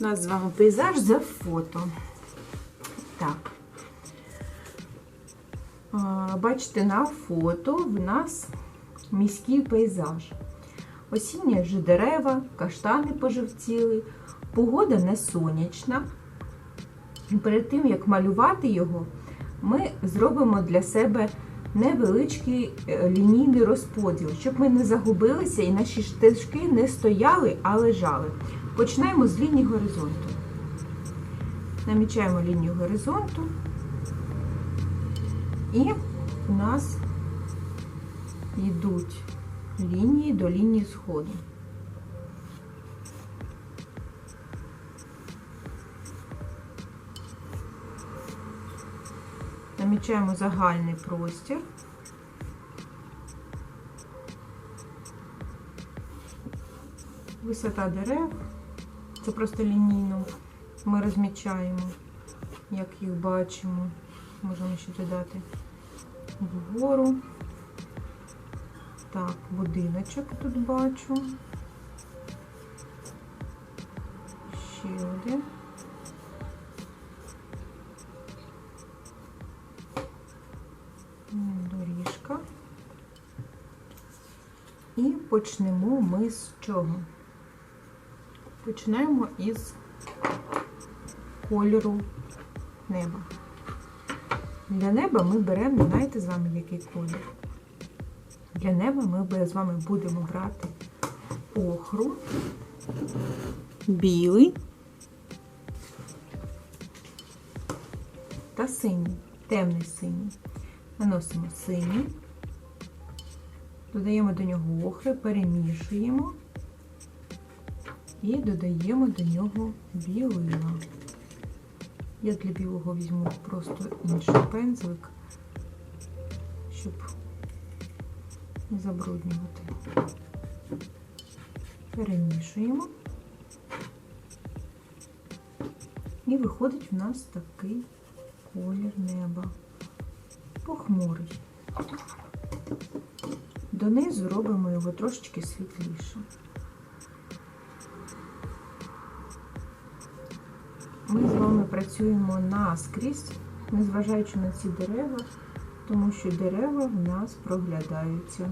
У нас з вами пейзаж за фото. Так. Бачите, на фото в нас міський пейзаж. Осіння вже дерева, каштани пожовціли, погода не сонячна. Перед тим, як малювати його, ми зробимо для себе невеличкий е, лінійний розподіл, щоб ми не загубилися і наші стежки не стояли, а лежали. Починаємо з лінії горизонту. Намічаємо лінію горизонту. І у нас йдуть лінії до лінії сходу. Намічаємо загальний простір. Висота дерев. Це просто лінійно. Ми розмічаємо, як їх бачимо. Можемо ще додати вгору. Так, будиночок тут бачу. Ще один. Доріжка. І почнемо ми з чого? Починаємо із кольору неба. Для неба ми беремо, знаєте з вами який колір? Для неба ми з вами будемо брати охру, білий та синій, темний синій. Наносимо синій, додаємо до нього охри, перемішуємо і додаємо до нього білила. Я для білого візьму просто інший пензлик, щоб не забруднювати. Перемішуємо. І виходить в нас такий колір неба. Похмурий. Донизу робимо його трошечки світліше. Ми працюємо наскрізь, незважаючи на ці дерева, тому що дерева в нас проглядаються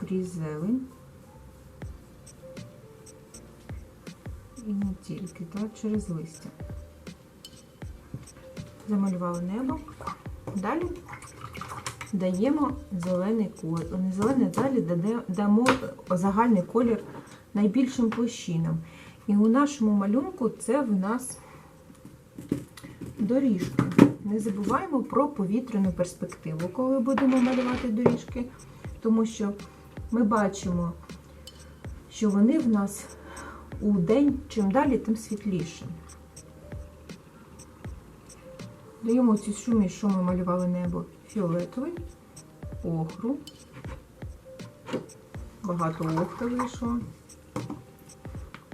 крізь зелень. І не тільки, так, через листя. Замалювали небо. Далі даємо зелений колір. Не зелений, далі дамо загальний колір найбільшим площинам. І у нашому малюнку це в нас доріжки. Не забуваємо про повітряну перспективу, коли будемо малювати доріжки, тому що ми бачимо, що вони в нас у день чим далі, тим світліше. Даємо цю суміш, що ми малювали небо, фіолетовий, охру. Багато охри вийшло.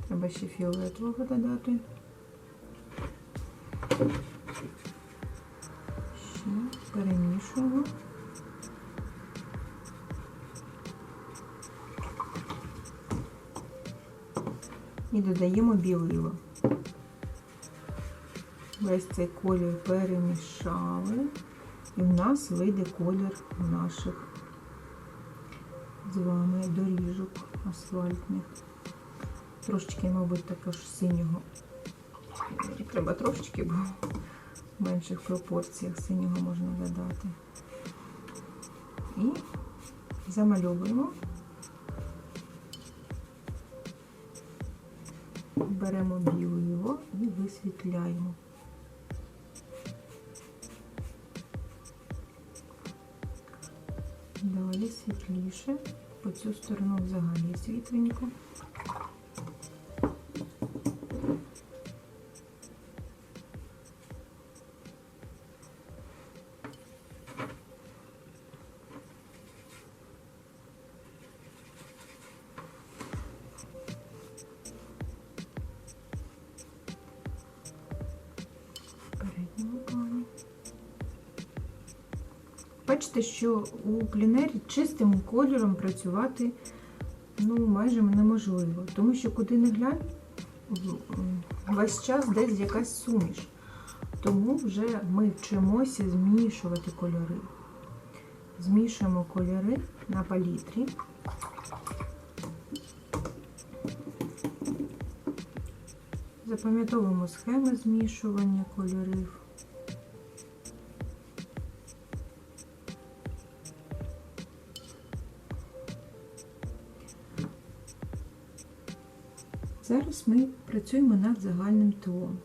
Треба ще фіолетового додати. І додаємо білило. Весь цей колір перемішали, і в нас вийде колір наших з вами доріжок асфальтних. Трошечки, мабуть, також синього. Треба трошечки, бо в менших пропорціях синього можна додати. І замальовуємо. Беремо білило і висвітляємо. Далі світліше. По цю сторону взагалі світленько. Бачите, що у пленері чистим кольором працювати ну, майже неможливо, тому що куди не глянь, весь час десь якась суміш. Тому вже ми вчимося змішувати кольори. Змішуємо кольори на палітрі. Запам'ятовуємо схеми змішування кольорів. Зараз ми працюємо над загальним тлом.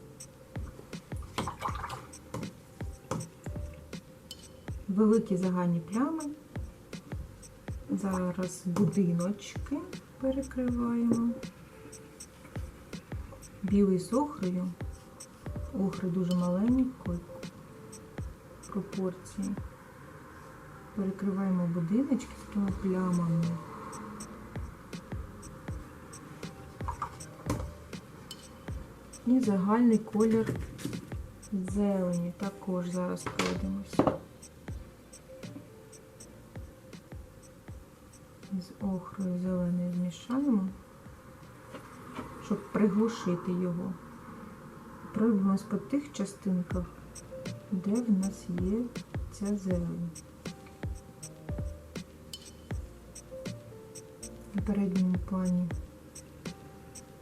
Великі загальні плями. Зараз будиночки перекриваємо. Білий з охрою. Охри дуже маленької пропорції. Перекриваємо будиночки такими плямами. І загальний колір зелені також зараз пройдемося. З охрою зеленою змішаємо, щоб приглушити його. Пройдемось по тих частинках, де в нас є ця зелень. На передньому плані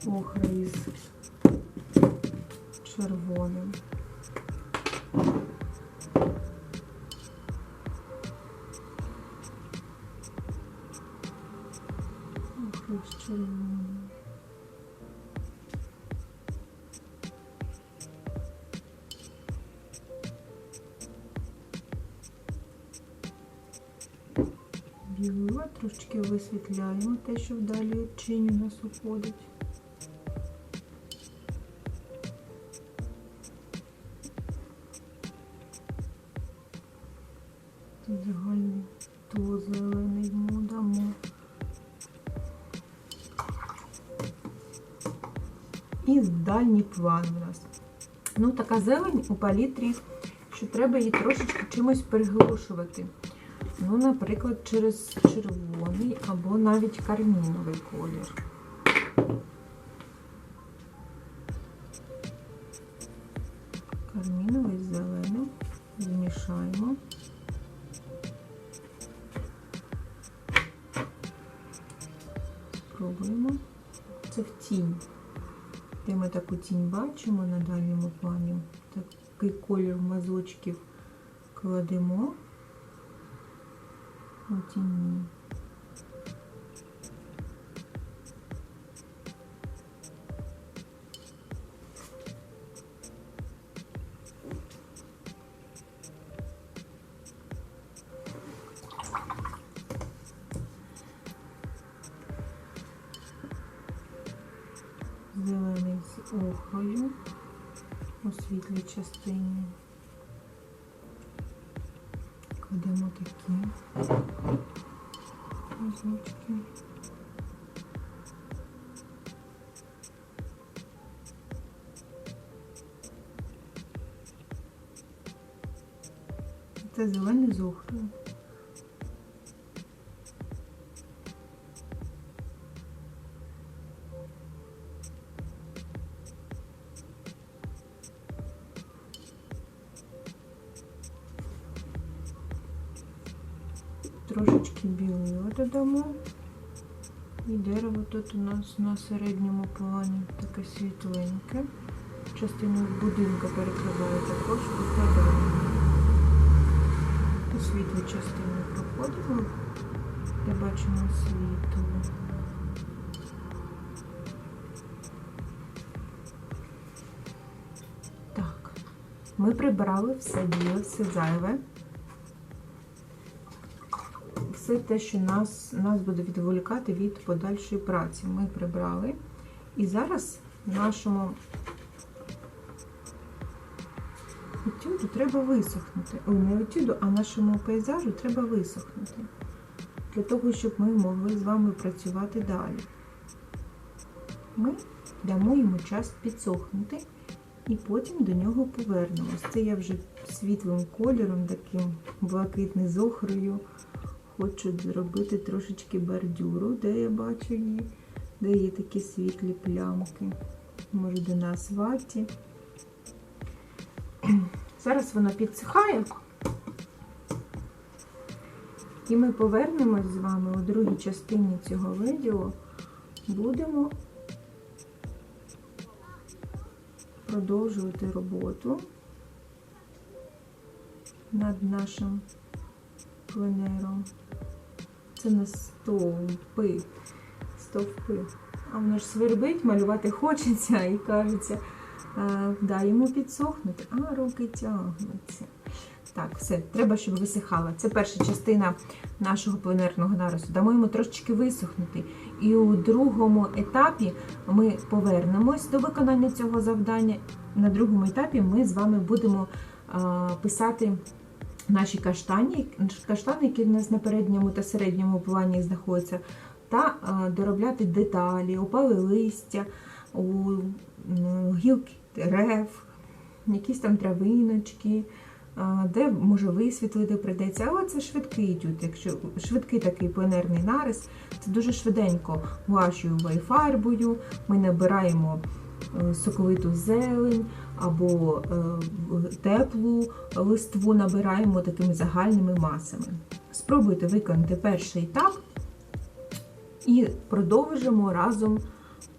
охра із червоним. Охра червоним. Білила трошечки висвітляємо те, що вдалі тіні у нас уходить. То зелений йому дамо. І дальній план у нас. Ну, така зелень у палітрі, що треба її трошечки чимось приглушувати. Ну, наприклад, через червоний або навіть карміновий колір. Карміновий з зеленим змішаємо. Тінь. Де ми таку тінь бачимо на дальньому плані. Такий колір мазочків кладемо у. У світлій частині. Кладемо такі мазочки. Це зелений з. Трошечки білила додамо. І дерево тут у нас на середньому плані таке світленьке. Частину будинка перекриває також покладаємо. У світлу частину проходимо, де бачимо світло. Так, ми прибрали все біле, все зайве. Все те, що нас, нас буде відволікати від подальшої праці, ми прибрали. І зараз нашому етюду треба висохнути. Ой, не етюду, а нашому пейзажу треба висохнути. Для того, щоб ми могли з вами працювати далі. Ми дамо йому час підсохнути і потім до нього повернемось. Це я вже світлим кольором, таким блакитний з охрою. Хочу зробити трошечки бордюру, де я бачу її, де є такі світлі плямки. може до нас ваті. Зараз воно підсихає. І ми повернемось з вами у другій частині цього відео. Будемо продовжувати роботу над нашим пленером. Це на стовпи. Стовпи. А воно ж свербить, малювати хочеться і кажеться, е, дай йому підсохнути, а руки тягнуться. Так, все, треба, щоб висихала. Це перша частина нашого пленерного нарису. Дамо йому трошечки висохнути. І у другому етапі ми повернемось до виконання цього завдання. На другому етапі ми з вами будемо а, писати наші каштані, каштани, які в нас на передньому та середньому плані знаходяться, та доробляти деталі, опали листя, гілки дерев, якісь там травиночки, де може висвітлити прийдеться. Але це швидкий етюд, якщо швидкий такий пленерний нарис, це дуже швиденько гуашою фарбою. Ми набираємо соковиту зелень або е, теплу листву набираємо такими загальними масами. Спробуйте виконати перший етап і продовжимо разом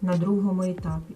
на другому етапі.